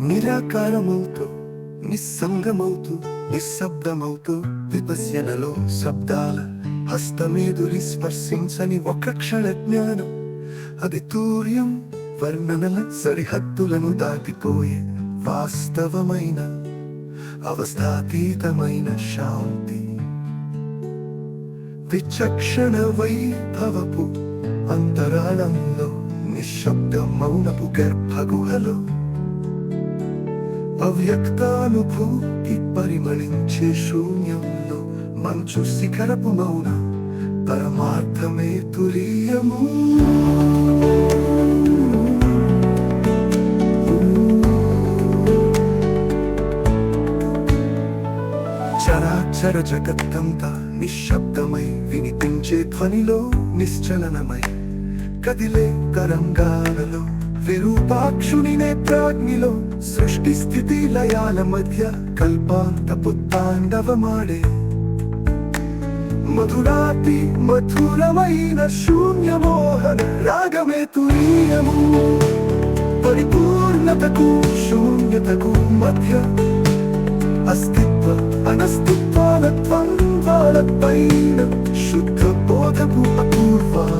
నిరాకారమవుతూ నిస్సంగమవుతూ నిశ్శబ్దమవుతూ విపశ్యనలో శబ్దాల హస్తమేదురి స్పర్శించని ఒక క్షణ జ్ఞానం. అది తూర్యం వర్ణనల సరిహద్దులను దాటిపోయే వాస్తవమైన అవస్థాతీతమైన శాంతి. విచక్షణ వైభవపు అంతరాళంలో నిశ్శబ్ద మౌనపు గర్భగుహలో అవ్యక్తానుభూతి పరిమళించే శూన్యంలో మంచు శిఖరపు మౌన పరమార్థమే తురీయము చరాచర జగత్తంతా నిశ్శబ్దమై వినిపించే ధ్వనిలో నిశ్చలనమై కదిలే తరంగాలలో విరూపాక్షునినే ప్రాజ్ఞిలో సృష్టి స్థితి లయాల మధ్య కల్పాంతపు తాండవమాడే మధురాతి మధురమైన శూన్యమోహన రాగమే తురీయము పరిపూర్ణతకు శూన్యతకు మధ్య అస్తిత్వ అనస్తిత్వాల ద్వంద్వాలపైన శుద్ధ బోధపు అపూర్వానుభూతిలో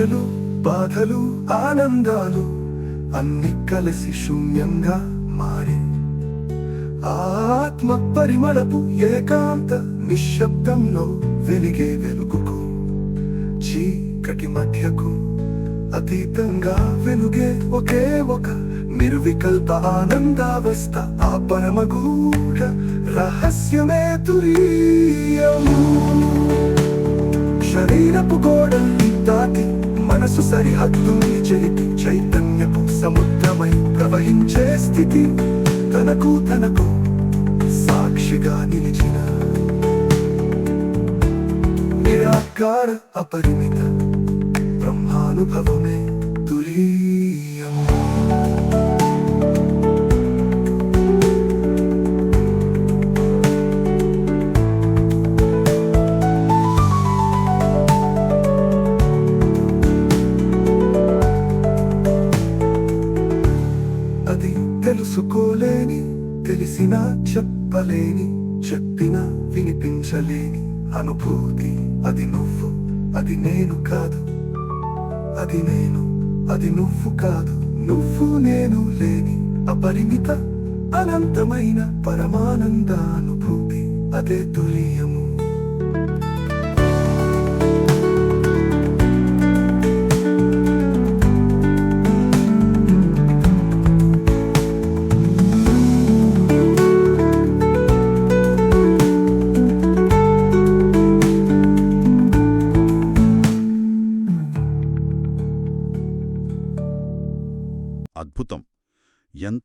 ఆశలు బాధలు ఆనందాలు అన్ని కలిసి శూన్యంగా మారి. ఆత్మ పరిమళపు ఏకాంత నిశ్శబ్దంలో వెలిగే వెలుగుకు చీకటి మధ్యకు అతీతంగా వెలుగే ఒకే ఒక నిర్వికల్ప ఆనందావస్థ ఆ పరమగూఢ రహస్యమే తురీయము. శరీరపు గోడల్ని దాటి మనసు సరిహద్దుల్ని చెరిపి చైతన్యపు సముద్రమై ప్రవహించే స్థితి. తనకు తనకు సాక్షిగా నిలిచిన నిరాకార అపరిమిత బ్రహ్మానుభవమే. తెలుసుకోలేని తెలిసినా చెప్పలేని చెప్పినా వినిపించలేని అనుభూతి. అది నువ్వు అది నేను కాదు. అది నేను అది నువ్వు కాదు. నువ్వు నేను లేని అపరిమిత అనంతమైన పరమానంద అనుభూతి అదే తులీయము.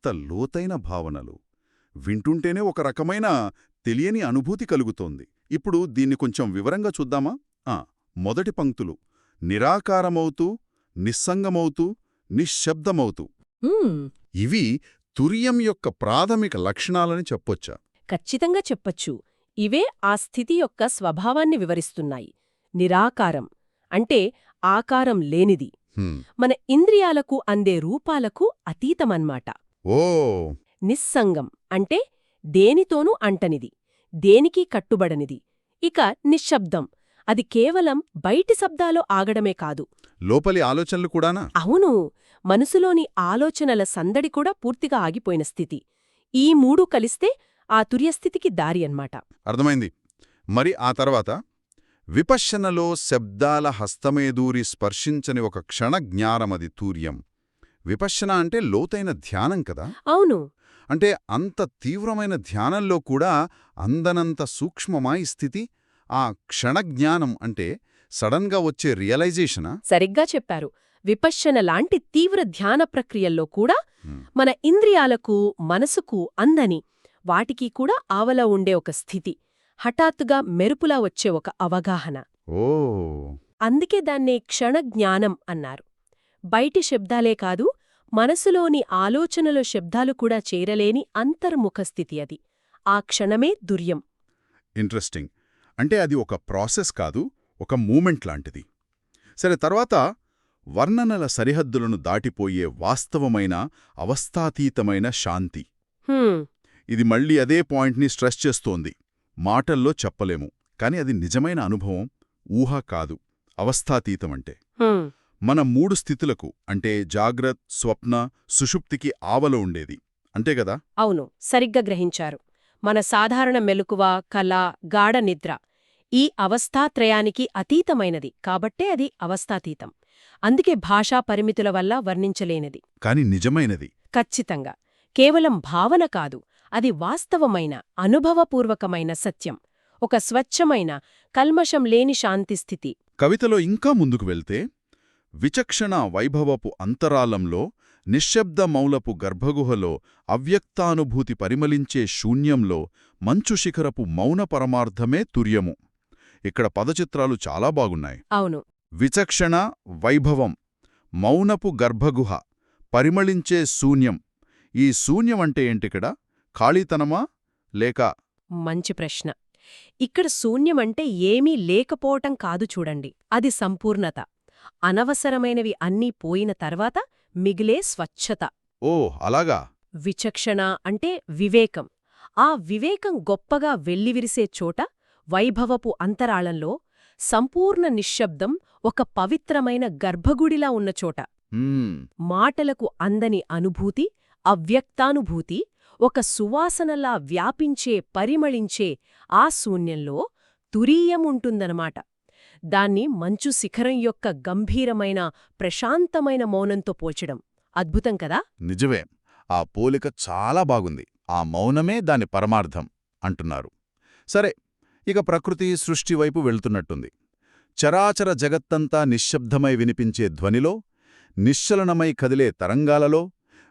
ఎంత లోతైన భావనలు. వింటుంటేనే ఒక రకమైన తెలియని అనుభూతి కలుగుతోంది. ఇప్పుడు దీన్ని కొంచెం వివరంగా చూద్దామా? ఆ మొదటి పంక్తులు. నిరాకారమవుతూ నిస్సంగమవుతూ నిశ్శబ్దమవుతూ. ఇవి తురియం యొక్క ప్రాథమిక లక్షణాలని చెప్పొచ్చా? ఖచ్చితంగా చెప్పచ్చు. ఇవే ఆ స్థితి యొక్క స్వభావాన్ని వివరిస్తున్నాయి. నిరాకారం అంటే ఆకారం లేనిది. మన ఇంద్రియాలకు అందే రూపాలకు అతీతమన్మాట. ఓ. నిస్సంగం అంటే దేనితోనూ అంటనిది దేనికీ కట్టుబడనిది. ఇక నిశ్శబ్దం అది కేవలం బయటి శబ్దాలో ఆగడమే కాదు. లోపలి ఆలోచనలు కూడానా? అవును మనసులోని ఆలోచనల సందడి కూడా పూర్తిగా ఆగిపోయిన స్థితి. ఈ మూడు కలిస్తే ఆ తుర్యస్థితికి దారి అన్మాట అర్థమైంది. మరి ఆ తర్వాత? విపశ్యనలో శబ్దాల హస్తమేదూరి స్పర్శించని ఒక క్షణ జ్ఞానమది తూర్యం. విపశ్యన అంటే లోతైన ధ్యానం కదా? అవును. అంటే అంత తీవ్రమైన ధ్యానంలో కూడా అందనంత సూక్ష్మమాయి స్థితి ఆ క్షణజ్ఞానం అంటే సడన్గా వచ్చే రియలైజేషనా? సరిగ్గా చెప్పారు. విపశ్యన లాంటి తీవ్ర ధ్యాన ప్రక్రియల్లో కూడా. మన ఇంద్రియాలకు మనసుకు అందని వాటికి కూడా ఆవల ఉండే ఒక స్థితి హఠాత్తుగా మెరుపులా వచ్చే ఒక అవగాహన. ఓ. అందుకే దాన్నే క్షణజ్ఞానం అన్నారు. బయటి శబ్దాలే కాదు మనసులోని ఆలోచనల శబ్దాలు కూడా చేరలేని అంతర్ముఖ స్థితి అది. ఆ క్షణమే దుర్యం. ఇంట్రెస్టింగ్. అంటే అది ఒక ప్రాసెస్ కాదు ఒక మూమెంట్ లాంటిది. సరే తర్వాత వర్ణనల సరిహద్దులను దాటిపోయే వాస్తవమైన అవస్థాతీతమైన శాంతి. ఇది మళ్ళీ అదే పాయింట్ని స్ట్రెస్ చేస్తోంది. మాటల్లో చెప్పలేము. కాని అది నిజమైన అనుభవం. ఊహ కాదు. అవస్థాతీతమంటే మన మూడు స్థితులకు అంటే జాగ్రత్ స్వప్న సుషుప్తికి ఆవల ఉండేది. అంతే కదా? అవును సరిగ్గా గ్రహించారు. మన సాధారణ మెలకువ కళ గాఢ నిద్ర ఈ అవస్థాత్రయానికి అతీతమైనది. కాబట్టే అది అవస్థాతీతం. అందుకే భాషా పరిమితుల వల్ల వర్ణించలేనిది. కాని నిజమైనది. ఖచ్చితంగా. కేవలం భావన కాదు అది వాస్తవమైన అనుభవపూర్వకమైన సత్యం. ఒక స్వచ్ఛమైన కల్మషం లేని శాంతిస్థితి కవితలో ఇంకా ముందుకు వెళ్తే విచక్షణ వైభవపు అంతరాలంలో నిశ్శబ్ద మౌలపు గర్భగుహలో అవ్యక్తానుభూతి పరిమళించే శూన్యంలో మంచు శిఖరపు మౌన పరమార్థమే తుర్యము. ఇక్కడ పదచిత్రాలు చాలా బాగున్నాయి. అవును. విచక్షణ వైభవం మౌనపు గర్భగుహ పరిమళించే శూన్యం. ఈ శూన్యం అంటే ఏంటిక్కడ? ఖాళీతనమా? లేక మంచి ప్రశ్న. ఇక్కడ శూన్యమంటే ఏమీ లేకపోవటం కాదు చూడండి. అది సంపూర్ణత. అనవసరమైనవి అన్నీ పోయిన తర్వాత మిగిలే స్వచ్ఛత. ఓ అలాగా? విచక్షణ అంటే వివేకం. ఆ వివేకం గొప్పగా వెల్లివిరిసే చోట వైభవపు అంతరాళంలో సంపూర్ణ నిశ్శబ్దం ఒక పవిత్రమైన గర్భగుడిలా ఉన్న చోట. మాటలకు అందని అనుభూతి అవ్యక్తానుభూతి ఒక సువాసనలా వ్యాపించే పరిమళించే ఆ శూన్యంలో తురీయముంటుందనమాట. దాన్ని మంచు శిఖరం యొక్క గంభీరమైన ప్రశాంతమైన మౌనంతో పోల్చడం. అద్భుతం కదా? నిజమే. ఆ పోలిక చాలా బాగుంది. ఆ మౌనమే దాని పరమార్థం అంటున్నారు. సరే ఇక ప్రకృతి సృష్టి వైపు వెళ్తున్నట్టుంది. చరాచర జగత్తంతా నిశ్శబ్దమై వినిపించే ధ్వనిలో నిశ్చలనమై కదిలే తరంగాలలో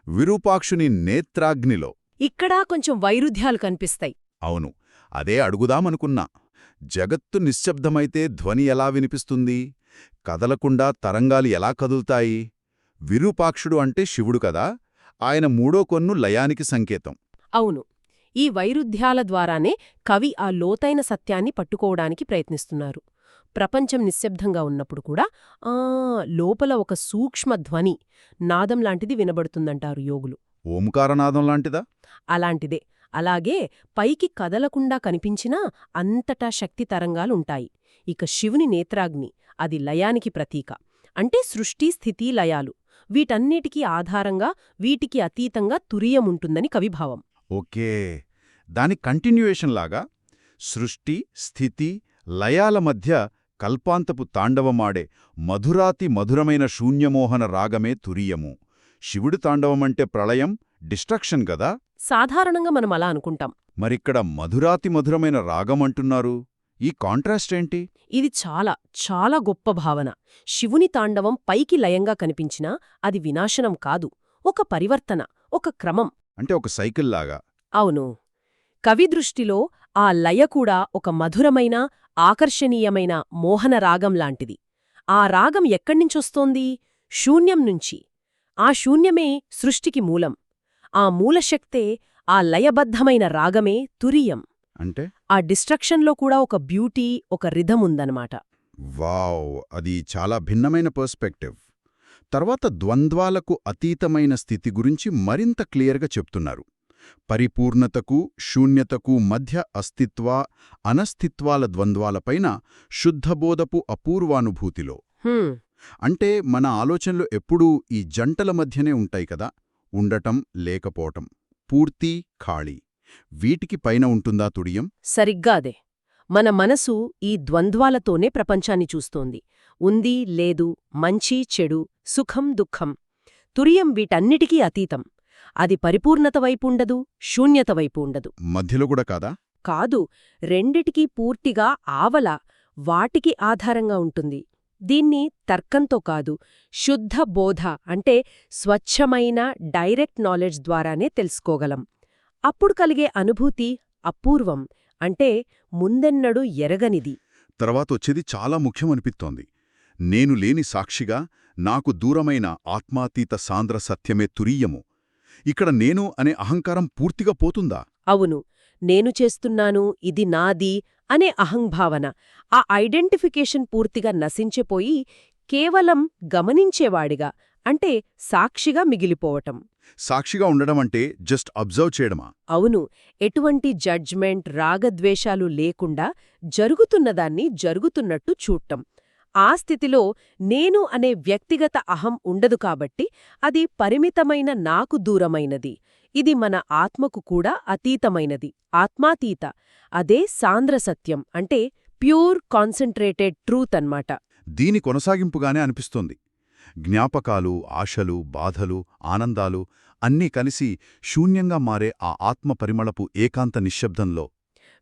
విరూపాక్షుని నేత్రాగ్నిలో. ఇక్కడా కొంచెం వైరుధ్యాలు కనిపిస్తాయి. అవును. అదే అడుగుదామనుకున్నా. జగత్తు నిశ్శబ్దమైతే ధ్వని ఎలా వినిపిస్తుంది? కదలకుండా తరంగాలు ఎలా కదులుతాయి? విరూపాక్షుడు అంటే శివుడు కదా? ఆయన మూడో కొన్ను లయానికి సంకేతం. అవును. ఈ వైరుధ్యాల ద్వారానే కవి ఆ లోతైన సత్యాన్ని పట్టుకోవడానికి ప్రయత్నిస్తున్నారు. ప్రపంచం నిశ్శబ్దంగా ఉన్నప్పుడు కూడా ఆ లోపల ఒక సూక్ష్మ ధ్వని నాదం లాంటిది వినబడుతుందంటారు యోగులు. ఓంకారనాదం లాంటిదా? అలాంటిదే. అలాగే పైకి కదలకుండా కనిపించినా అంతటా శక్తి తరంగాలుంటాయి. ఇక శివుని నేత్రాగ్ని అది లయానికి ప్రతీక. అంటే సృష్టి స్థితి లయాలు. వీటన్నిటికీ ఆధారంగా వీటికి అతీతంగా తురియముంటుందని కవిభావం. ఓకే. దాని కంటిన్యూయేషన్ లాగా సృష్టి స్థితి లయాల మధ్య కల్పాంతపు తాండవమాడే మధురాతి మధురమైన శూన్యమోహన రాగమే తురియము. శివుడు తాండవమంటే ప్రళయం డిస్ట్రక్షన్ గదా? సాధారణంగా మనం అలా అనుకుంటాం. మరిక్కడ మధురాతి మధురమైన రాగమంటున్నారు. ఈ కాంట్రాస్ట్ ఏంటి? ఇది చాలా చాలా గొప్ప భావన. శివుని తాండవం పైకి లయంగా కనిపించినా అది వినాశనం కాదు. ఒక పరివర్తన ఒక క్రమం. అంటే ఒక సైకిల్ లాగా. అవును. కవి దృష్టిలో ఆ లయ కూడా ఒక మధురమైన ఆకర్షణీయమైన మోహన రాగం లాంటిది. ఆ రాగం ఎక్కడ్నించొస్తోంది? శూన్యం నుంచి. ఆ శూన్యమే సృష్టికి మూలం. ఆ మూలశక్తే ఆ లయబద్ధమైన రాగమే తురియం. అంటే? ఆ డిస్ట్రక్షన్లో కూడా ఒక బ్యూటీ ఒక రిధం ఉందన్నమాట. వావ్! అది చాలా భిన్నమైన పర్స్పెక్టివ్. తర్వాత ద్వంద్వాలకు అతీతమైన స్థితి గురించి మరింత క్లియర్గా చెప్తున్నారు. పరిపూర్ణతకు శూన్యతకు మధ్య అస్తిత్వ అనస్తిత్వాల ద్వంద్వాలపైన శుద్ధబోధపు అపూర్వానుభూతిలో. అంటే మన ఆలోచనలు ఎప్పుడూ ఈ జంటల మధ్యనే ఉంటాయి కదా? ఉండటం లేకపోవటం. పూర్తి ఖాళీ. వీటికి పైన ఉంటుందా తుడియం? సరిగ్గా అదే. మన మనసు ఈ ద్వంద్వాలతోనే ప్రపంచాన్ని చూస్తోంది. ఉంది లేదు మంచి చెడు సుఖం దుఃఖం. తురియం వీటన్నిటికీ అతీతం. అది పరిపూర్ణత వైపు ఉండదు శూన్యత వైపు ఉండదు. మధ్యలో కూడా కాదా? కాదు. రెండిటికీ పూర్తిగా ఆవల వాటికి ఆధారంగా ఉంటుంది. దీన్ని తర్కంతో కాదు శుద్ధ బోధ అంటే స్వచ్ఛమైన డైరెక్ట్ నాలెడ్జ్ ద్వారానే తెలుసుకోగలం. అప్పుడు కలిగే అనుభూతి అపూర్వం అంటే ముందెన్నడూ ఎరగనిది. తర్వాత వచ్చేది చాలా ముఖ్యమనిపిస్తోంది నేను లేని సాక్షిగా నాకు దూరమైన ఆత్మాతీత సాంద్ర సత్యమే తురీయము. ఇక్కడ నేను అనే అహంకారం పూర్తిగా పోతుందా? అవును. నేను చేస్తున్నాను ఇది నాది అనే అహంభావన ఆ ఐడెంటిఫికేషన్ పూర్తిగా నశించిపోయి కేవలం గమనించేవాడిగా అంటే సాక్షిగా మిగిలిపోవటం. సాక్షిగా ఉండడం అంటే జస్ట్ అబ్జర్వ్ చేయడమా? అవును. ఎటువంటి జడ్జ్మెంట్ రాగద్వేషాలు లేకుండా జరుగుతున్నదాన్ని జరుగుతున్నట్టు చూడటం. ఆ స్థితిలో నేను అనే వ్యక్తిగత అహం ఉండదు కాబట్టి అది పరిమితమైన నాకు దూరమైనది. ఇది మన ఆత్మకు కూడా అతీతమైనది. ఆత్మాతీత అదే సాంద్రసత్యం అంటే ప్యూర్ కాన్సంట్రేటెడ్ ట్రూత్ అన్నమాట. దీని కొనసాగింపుగానే అనిపిస్తోంది. జ్ఞాపకాలు ఆశలు బాధలు ఆనందాలు అన్నీ కలిసి శూన్యంగా మారే ఆ ఆత్మ పరిమళపు ఏకాంత నిశ్శబ్దంలో.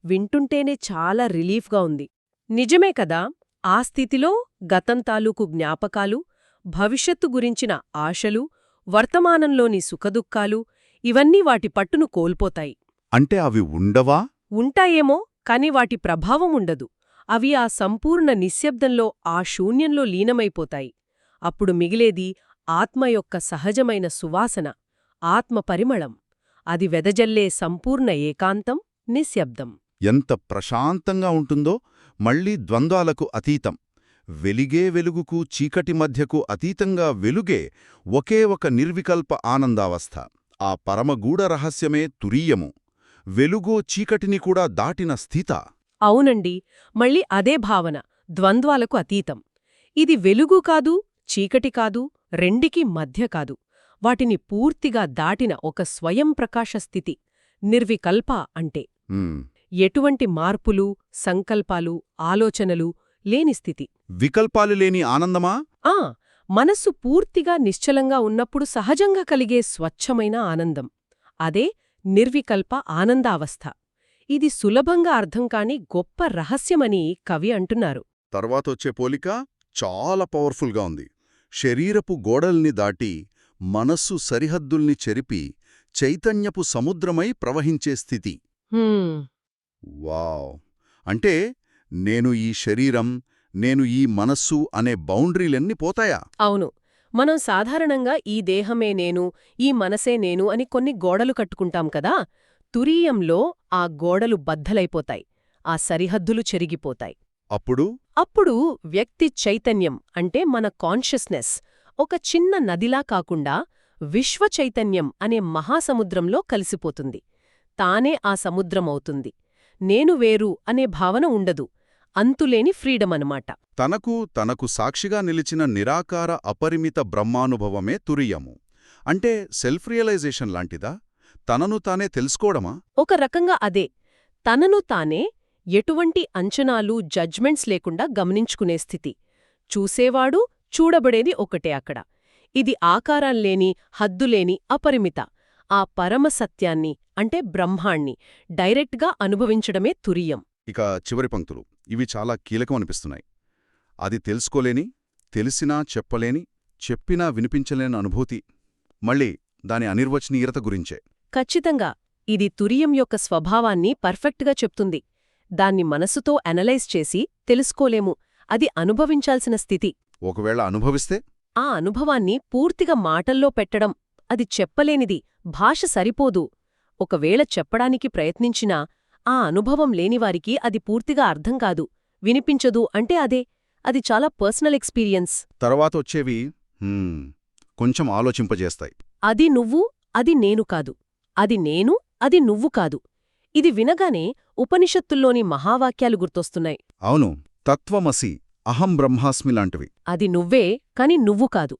వింటుంటేనే చాలా రిలీఫ్గా ఉంది. నిజమే కదా ఆ స్థితిలో గతం తాలూకు జ్ఞాపకాలు భవిష్యత్తు గురించిన ఆశలు వర్తమానంలోని సుఖదుఖాలు ఇవన్నీ వాటి పట్టును కోల్పోతాయి. అంటే అవి ఉండవా? ఉంటాయేమో కాని వాటి ప్రభావం ఉండదు. అవి ఆ సంపూర్ణ నిశ్శబ్దంలో ఆ శూన్యంలో లీనమైపోతాయి. అప్పుడు మిగిలేది ఆత్మ యొక్క సహజమైన సువాసన ఆత్మ పరిమళం. అది వెదజల్లే సంపూర్ణ ఏకాంతం నిశ్శబ్దం. ఎంత ప్రశాంతంగా ఉంటుందో మళ్ళీ ద్వంద్వాలకు అతీతం. వెలిగే వెలుగుకు చీకటి మధ్యకు అతీతంగా వెలుగే ఒకే ఒక నిర్వికల్ప ఆనందావస్థ. ఆ పరమగూఢ రహస్యమే తురీయము. వెలుగో చీకటిని కూడా దాటిన స్థిత. అవునండి. మళ్ళీ అదే భావన ద్వంద్వాలకు అతీతం. ఇది వెలుగు కాదు చీకటి కాదు రెండికి మధ్య కాదు. వాటిని పూర్తిగా దాటిన ఒక స్వయం ప్రకాశ స్థితి నిర్వికల్ప అంటే. ఎటువంటి మార్పులు సంకల్పాలు ఆలోచనలు లేని స్థితి. వికల్పాలు లేని ఆనందమా? ఆ! మనస్సు పూర్తిగా నిశ్చలంగా ఉన్నప్పుడు సహజంగా కలిగే స్వచ్ఛమైన ఆనందం. అదే నిర్వికల్ప ఆనందావస్థ. ఇది సులభంగా అర్థం కాని గొప్ప రహస్యమని కవి అంటున్నారు. తర్వాతొచ్చే పోలిక చాలా పవర్ఫుల్గా ఉంది. శరీరపు గోడల్ని దాటి మనస్సు సరిహద్దుల్ని చెరిపి చైతన్యపు సముద్రమై ప్రవహించే స్థితి. వావ్! అంటే నేను ఈ శరీరం నేను ఈ మనస్సు అనే బౌండరీలన్నీ పోతాయా? అవును. మనం సాధారణంగా ఈ దేహమే నేను ఈ మనసే నేను అని కొన్ని గోడలు కట్టుకుంటాం కదా తురీయంలో ఆ గోడలు బద్దలైపోతాయి ఆ సరిహద్దులు చెరిగిపోతాయి. అప్పుడు? అప్పుడు వ్యక్తి చైతన్యం అంటే మన కాన్షియస్నెస్ ఒక చిన్న నదిలా కాకుండా విశ్వ చైతన్యం అనే మహాసముద్రంలో కలిసిపోతుంది. తానే ఆ సముద్రమవుతుంది. నేను వేరు అనే భావన ఉండదు. అంతులేని ఫ్రీడమ్ అనమాట తనకు తనకు సాక్షిగా నిలిచిన నిరాకార అపరిమిత బ్రహ్మానుభవమే తురియము. అంటే సెల్ఫ్ రియలైజేషన్ లాంటిదా? తనను తానే తెలుసుకోవడమా ఒక రకంగా అదే. తనను తానే ఎటువంటి అంచనాలు జడ్జ్మెంట్స్ లేకుండా గమనించుకునే స్థితి. చూసేవాడు చూడబడేది ఒకటే అక్కడ. ఇది ఆకారాల్లేని హద్దులేని అపరిమిత. ఆ పరమ సత్యాన్ని అంటే బ్రహ్మాణ్ణి డైరెక్ట్గా అనుభవించడమే తురియం. ఇక చివరి పంక్తులు. ఇవి చాలా కీలకం అనిపిస్తున్నాయి. అది తెలుసుకోలేని తెలిసినా చెప్పలేని చెప్పినా వినిపించలేని అనుభూతి. మళ్ళీ దాని అనిర్వచనీయత గురించే. ఖచ్చితంగా. ఇది తురియం యొక్క స్వభావాన్ని పర్ఫెక్ట్గా చెప్తుంది. దాన్ని మనసుతో అనలైజ్ చేసి తెలుసుకోలేము. అది అనుభవించాల్సిన స్థితి. ఒకవేళ అనుభవిస్తే? ఆ అనుభవాన్ని పూర్తిగా మాటల్లో పెట్టడం అది చెప్పలేనిది. భాష సరిపోదు. ఒకవేళ చెప్పడానికి ప్రయత్నించినా ఆ అనుభవం లేనివారికి అది పూర్తిగా అర్థం కాదు. వినిపించదు అంటే అదే. అది చాలా పర్సనల్ ఎక్స్పీరియన్స్. తర్వాత వచ్చేవి హ్మ్, కొంచెం ఆలోచింపజేస్తాయి. అది నువ్వు అది నేను కాదు. అది నేను అది నువ్వు కాదు. ఇది వినగానే ఉపనిషత్తుల్లోని మహావాక్యాలు గుర్తొస్తున్నాయి. అవును. తత్వమసి అహం బ్రహ్మాస్మి లాంటివి. అది నువ్వే కాని నువ్వు కాదు.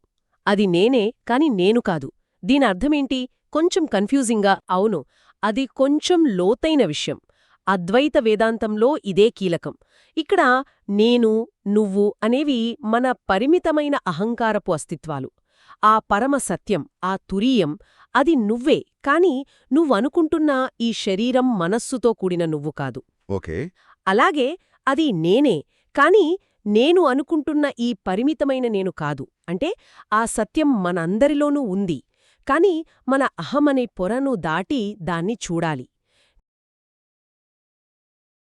అది నేనే కాని నేను కాదు. దీని అర్థమేంటి కొంచెం కన్ఫ్యూజింగ్గా అవును. అది కొంచెం లోతైన విషయం. అద్వైత వేదాంతంలో ఇదే కీలకం. ఇక్కడ నేను నువ్వు అనేవి మన పరిమితమైన అహంకారపు అస్తిత్వాలు. ఆ పరమ సత్యం ఆ తురీయం అది నువ్వే. కాని నువ్వనుకుంటున్న ఈ శరీరం మనస్సుతో కూడిన నువ్వు కాదు. ఓకే. అలాగే అది నేనే. కాని నేను అనుకుంటున్న ఈ పరిమితమైన నేను కాదు. అంటే ఆ సత్యం మనందరిలోనూ ఉంది. కాని మన అహమనే పొరను దాటి దాన్ని చూడాలి.